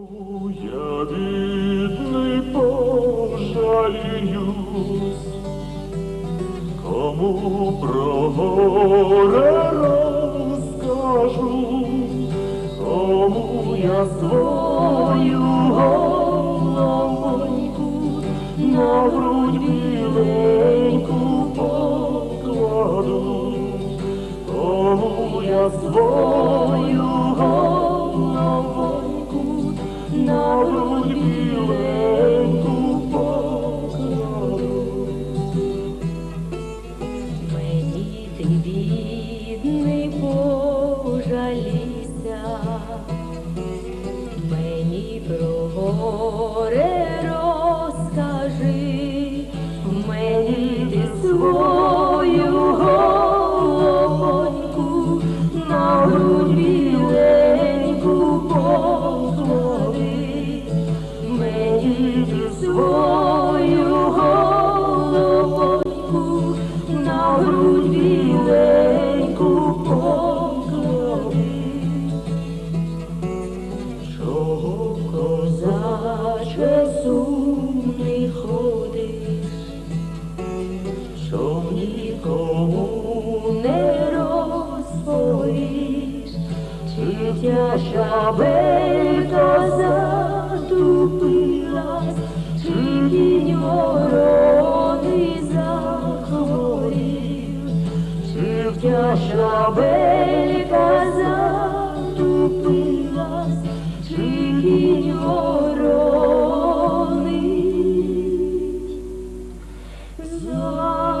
Я бідний пожаліюсь, кому про горе кому я свою на грудь біленьку покладу, кому я свою головоньку грудь життя шабелька затупилась, Чи роди захворів, життя шабелька затупилась, Чи роди захворів.